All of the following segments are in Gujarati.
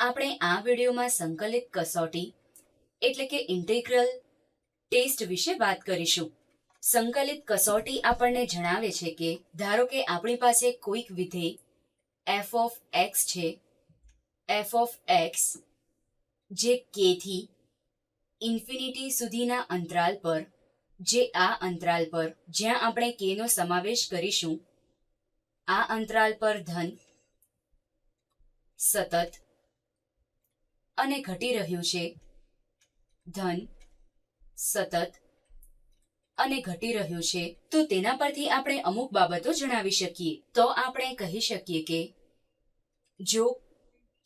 આપણે આ વિડીયોમાં સંકલિત કસોટી, એટલે કે ઇન્ટિગ્રલ, ટેસ્ટ વિશે વાત કરીશું. સંકલિત કસોટી આપણને જણાવે છે કે, ધારો કે આપણી પાસે કોઈક વિધેય એફ ઓફ એક્સ છે એફ ઓફ એક્સ જે કે થી ઇન્ફિનિટી સુધીના અંતરાલ પર, જે આ અંતરાલ પર જ્યાં આપણે કેનો સમાવેશ કરીશું, આ અંતરાલ પર ધન સતત અને ઘટી રહ્યું છે. ધન, સતત અને ઘટી રહ્યું છે. તો તેના પરથી આપણે અમુક બાબતો જણાવી શકીએ. તો આપણે કહી શકીએ કે, જો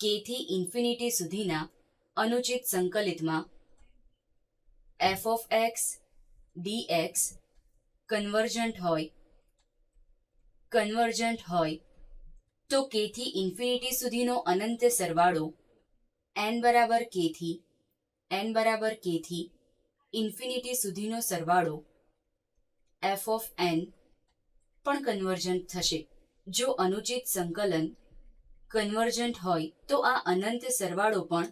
કે થી ઇન્ફિનિટી સુધીના અનુચિત સંકલિતમાં f of x dx convergent હોય કન્વર્જન્ટ હોય, તો કે થી ઇન્ફિનિટી સુધીનો અનંત સરવાળો એન બરાબર કે થી એન બરાબર કે થી ઇન્ફિનિટી સુધીનો સરવાળો એફ ઓફ એન પણ કન્વર્જન્ટ થશે. જો અનુચિત સંકલન કન્વર્જન્ટ હોય, તો આ અનંત સરવાળો પણ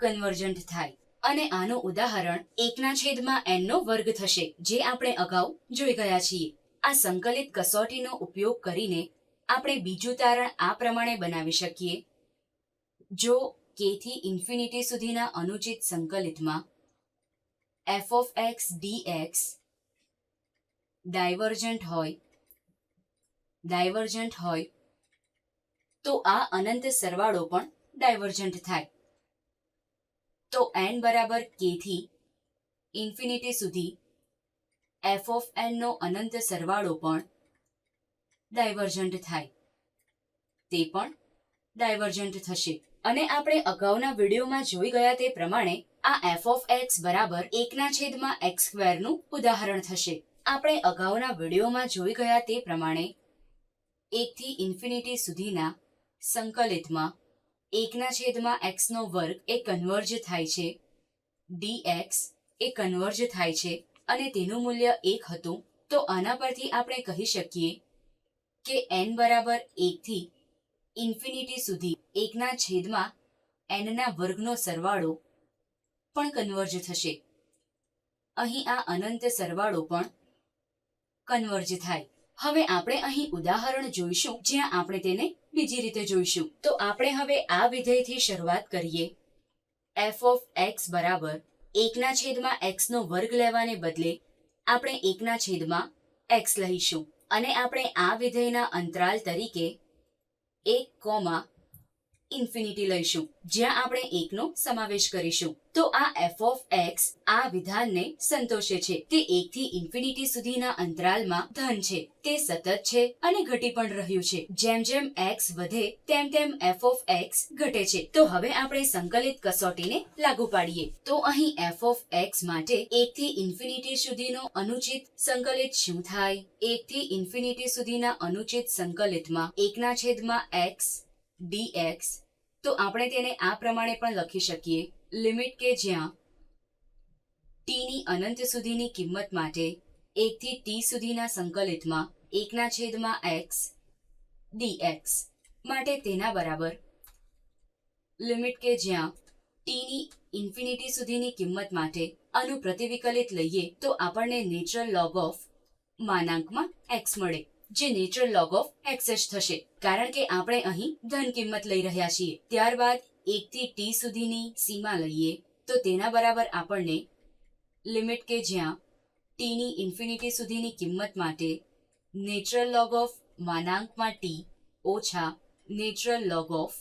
કન્વર્જન્ટ થાય. અને આનું ઉદાહરણ એકના છેદમાં એનનો વર્ગ થશે, જે આપણે અગાઉ જોઈ ગયા છીએ. આ સંકલિત કસોટીનો ઉપયોગ કરીને આપણે બીજું તારણ આ પ્રમાણે બનાવી શકીએ. જો કે થી ઇન્ફિનિટી સુધીના અનુચિત સંકલિતમાં f of x dx divergent હોય ડાયવર્જન્ટ હોય, તો આ અનંત સરવાળો પણ ડાયવર્જન્ટ થાય. તો એન બરાબર કે થી ઇન્ફિનિટી સુધી એફ ઓફ એન નો અનંત સરવાળો પણ ડાયવર્જન્ટ થાય. તે પણ ડાયવર્જન્ટ થશે. અને આપણે અગાઉના વિડીયોમાં જોઈ ગયા તે પ્રમાણે આ એફ ઓફ એક્સ બરાબર એકના છેદમાં એક્સ સ્ક્વેરનું ઉદાહરણ થશે. આપણે અગાઉના વિડીયોમાં જોઈ ગયા તે પ્રમાણે એકથી ઇન્ફિનિટી સુધીના સંકલિતમાં એકના છેદમાં એક્સનો વર્ગ એ કન્વર્જ થાય છે. ડી એક્સ એ કન્વર્જ થાય છે અને તેનું મૂલ્ય એક હતું. તો આના પરથી આપણે કહી શકીએ કે એન બરાબર એકથી ઇન્ફિનિટી સુધી એકના છેદમાં એનના વર્ગનો સરવાળો પણ કન્વર્જ થશે. અહીં આ અનંત સરવાળો પણ કન્વર્જ થાય. હવે આપણે અહીં ઉદાહરણ જોઈશું, જ્યાં આપણે તેને બીજી રીતે જોઈશું. તો આપણે હવે આ વિધેયથી શરૂઆત કરીએ. એફ ઓફ એક્સ બરાબર એકના છેદમાં એક્સનો વર્ગ લેવાને બદલે આપણે એકના છેદમાં એક્સ લઈશું. અને આપણે આ વિધેયના અંતરાલ તરીકે એક કોમા ઇન્ફિનિટી લઈશું, જ્યાં આપણે એકનો સમાવેશ કરીશું. તો આ એફ ઓફ એક્સ આ વિધાનને સંતોષે છે તે એકથી ઇન્ફિનિટી સુધીના અંતરાલમાં ધન છે, તે સતત છે અને ઘટી પણ રહ્યું છે. જેમ જેમ એક્સ વધે, તેમ તેમ એફ ઓફ એક્સ ઘટે છે. તો હવે આપણે સંકલિત કસોટીને લાગુ પાડીએ. તો અહીં એફ ઓફ એક્સ માટે એકથી ઇન્ફિનિટી સુધીનો અનુચિત સંકલિત શું થાય? એકથી ઇન્ફિનિટી સુધીના અનુચિત સંકલિતમાં એકના છેદમાં એક્સ ડીએક્સ તો આપણે તેને આ પ્રમાણે પણ લખી શકીએ. લિમિટ કે જ્યાં ટીની અનંત સુધીની કિંમત માટે એકથી ટી સુધીના સંકલિતમાં એકના છેદમાં એક્સ dx માટે તેના બરાબર. લિમિટ કે જ્યાં ટીની ઇન્ફિનિટી સુધીની કિંમત માટે આનું પ્રતિવિકલિત લઈએ તો આપણને નેચરલ લોગ ઓફ માનાંકમાં એક્સ મળે. જે નેચરલ લોગ ઓફ એક્સેસ થશે. કારણ કે આપણે અહીં ધન કિંમત લઈ રહ્યા છીએ. ત્યારબાદ એકથી ટી સુધીની સીમા લઈએ. તો તેના બરાબર આપણને લિમિટ કે જ્યાં ટીની ઇન્ફિનિટી સુધીની કિંમત માટે નેચરલ લોગ ઓફ માનાંકમાં ટી ઓછા નેચરલ લોગ ઓફ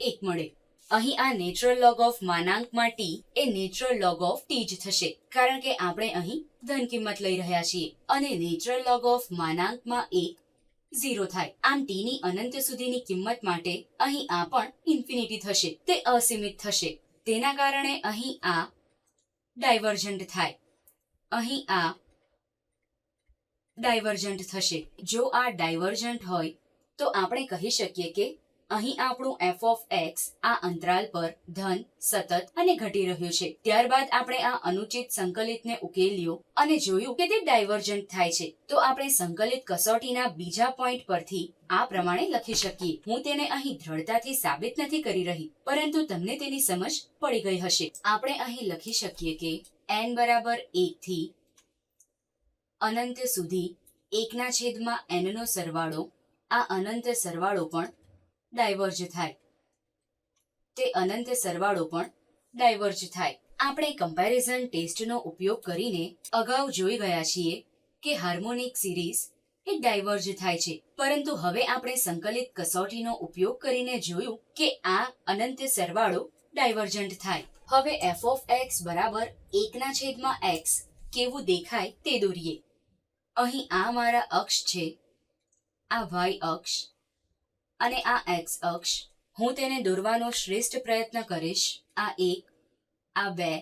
એક મળે. અહીં આ નેચરલ લોગ ઓફ માનાંકમાં ટી એ નેચરલ લોગ ઓફ ટી જ થશે. કારણ કે આપણે અહીં ધન કિંમત લઈ રહ્યા છીએ અને નેચરલ લોગ ઓફ માનાંકમાં એક ઝીરો થાય. આમ ટી ની અનંત સુધીની કિંમત માટે અહીં આ પણ ઇન્ફિનિટી થશે. તે અસીમિત થશે. તેના કારણે અહીં આ ડાયવર્જન્ટ થાય. અહીં આ ડાયવર્જન્ટ થશે. જો આ ડાયવર્જન્ટ હોય, તો આપણે કહી શકીએ કે અહીં આપણું એફ ઓફ એક્સ આ અંતરાલ પર ધન, સતત અને ઘટી રહ્યું છે. ત્યારબાદ આપણે આ અનુચિત સંકલિતને ઉકેલ્યો અને જોયું કે તે ડાયવર્જન્ટ થાય છે. તો આપણે સંકલિત કસોટીના બીજા પોઈન્ટ પરથી આ પ્રમાણે લખી શકીએ. હું તેને અહીં દ્રઢતાથી સાબિત નથી કરી રહી, પરંતુ તમને તેની સમજ પડી ગઈ હશે. આપણે અહીં લખી શકીએ કે એન બરાબર એક થી અનંત સુધી એકના છેદમાં એનનો સરવાળો, આ અનંત સરવાળો પણ ડાયવર્જ થાય. તે અનંત સરવાળો પણ ડાયવર્જ થાય. આપણે કમ્પેરિઝન ટેસ્ટનો ઉપયોગ કરીને અગાઉ જોઈ ગયા છીએ કે હાર્મોનિક સિરીઝ એ ડાયવર્જ થાય છે. પરંતુ હવે આપણે સંકલિત કસોટીનો ઉપયોગ કરીને જોયું કે આ અનંત સરવાળો ડાયવર્જન્ટ થાય. હવે એફ ઓફ એક્સ બરાબર એકના છેદમાં એક્સ કેવું દેખાય તે દોરીએ. અહીં આ મારા અક્ષ છે. આ વાય અક્ષ અને આ એક્સ અક્ષ, હું તેને દોરવાનો શ્રેષ્ઠ પ્રયત્ન કરીશ. આ એક, આ બે,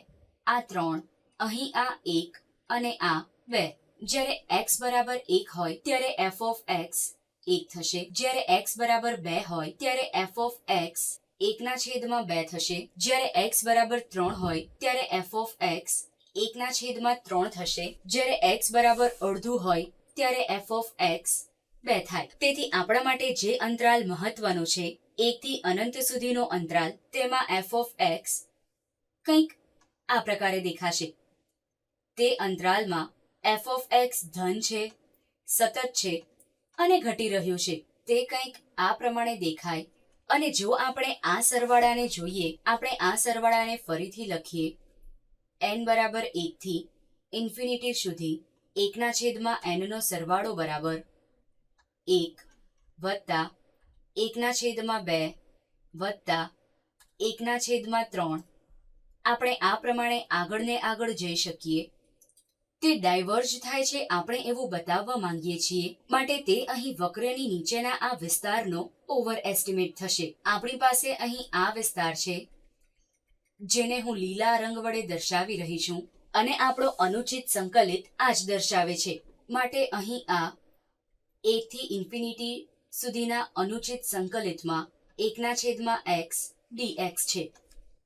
આ ત્રણ, અહીં આ એક અને આ બે. જ્યારે એક્સ બરાબર એક હોય, ત્યારે એફ ઓફ એક્સ એક થશે. જ્યારે એક્સ બરાબર બે હોય, ત્યારે એફ ઓફ એક્સ એકના છેદમાં બે થશે. જ્યારે એક્સ બરાબર ત્રણ હોય, ત્યારે એફ ઓફ એક્સ એકના છેદમાં ત્રણ થશે. જ્યારે એક્સ બરાબર અડધું હોય, ત્યારે એફ ઓફ એક્સ બે થાય. તેથી આપણા માટે જે અંતરાલ મહત્વનો છે એકથી અનંત સુધીનો અંતરાલ, તેમાં એફ ઓફ એક્સ કંઈક આ પ્રકારે દેખાશે. તે અંતરાલમાં એફ ઓફ એક્સ ધન છે, સતત છે અને ઘટી રહ્યું છે. તે કંઈક આ પ્રમાણે દેખાય. અને જો આપણે આ સરવાળાને જોઈએ, આપણે આ સરવાળાને ફરીથી લખીએ. એન બરાબર એકથી ઇન્ફિનિટી સુધી, એકના છેદમાં એનનો સરવાળો બરાબર એક વત્તા એકના છેદમાં બે વત્તા એકના છેદમાં ત્રણ. આપણે આ પ્રમાણે આગળ ને આગળ જઈ શકીએ. તે ડાયવર્જ થાય છે આપણે એવું બતાવવા માંગીએ છીએ. માટે તે અહીં વક્રની નીચેના આ વિસ્તારનો ઓવર એસ્ટિમેટ થશે. આપણી પાસે અહીં આ વિસ્તાર છે, જેને હું લીલા રંગ વડે દર્શાવી રહી છું અને આપણો અનુચિત સંકલિત આ જ દર્શાવે છે. માટે અહીં આ એકથી ઇન્ફિનિટી સુધીના અનુચિત સંકલિતમાં એકના છેદમાં એક્સ ડીએક્સ છે.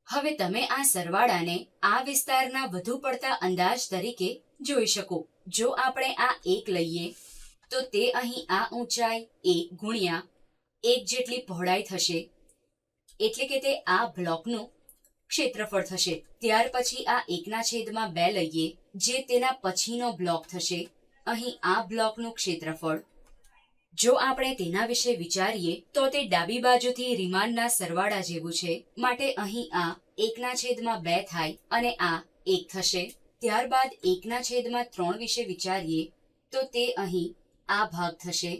હવે તમે આ સરવાળાને આ વિસ્તારના વધુ પડતા અંદાજ તરીકે જોઈ શકો. જો આપણે આ એક લઈએ, તો તે અહીં આ ઊંચાઈ એક ગુણ્યા એક જેટલી પહોળાઈ થશે. એટલે કે તે આ બ્લોકનું ક્ષેત્રફળ થશે. ત્યાર પછી આ એકના છેદમાં બે લઈએ, જે તેના પછીનો બ્લોક થશે. અહીં આ બ્લોકનું ક્ષેત્રફળ જો આપણે તેના વિશે વિચારીએ, તો તે ડાબી બાજુથી રિમાન્ડના સરવાળા જેવું છે. માટે અહીં આ એકના છેદમાં બે થાય અને આ એક થશે. ત્યારબાદ એકના છેદમાં ત્રણ વિશે વિચારીએ, તો તે અહીં આ ભાગ થશે.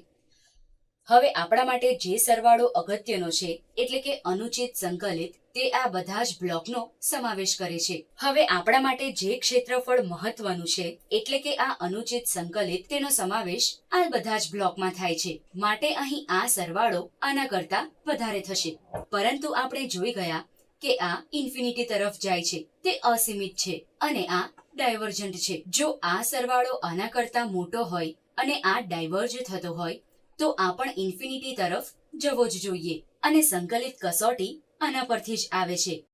હવે આપણા માટે જે સરવાળો અગત્યનો છે, એટલે કે અનુચિત સંકલિત, તે આ બધા જ બ્લોકનો સમાવેશ કરે છે. હવે આપણા માટે જે ક્ષેત્રફળ મહત્વનું છે, એટલે કે આ અનુચિત સંકલિત, તેનો સમાવેશ આ બધા જ બ્લોકમાં થાય છે. માટે અહીં આ સરવાળો આના કરતા વધારે થશે. પરંતુ આપણે જોઈ ગયા કે આ ઇન્ફિનિટી તરફ જાય છે, તે અસીમિત છે અને આ ડાયવર્જન્ટ છે. જો આ સરવાળો આના કરતા મોટો હોય અને આ ડાયવર્જ થતો હોય તો આ પણ ઇન્ફિનિટી તરફ જવો જ જોઈએ અને સંકલિત કસોટી આના પરથી જ આવે છે.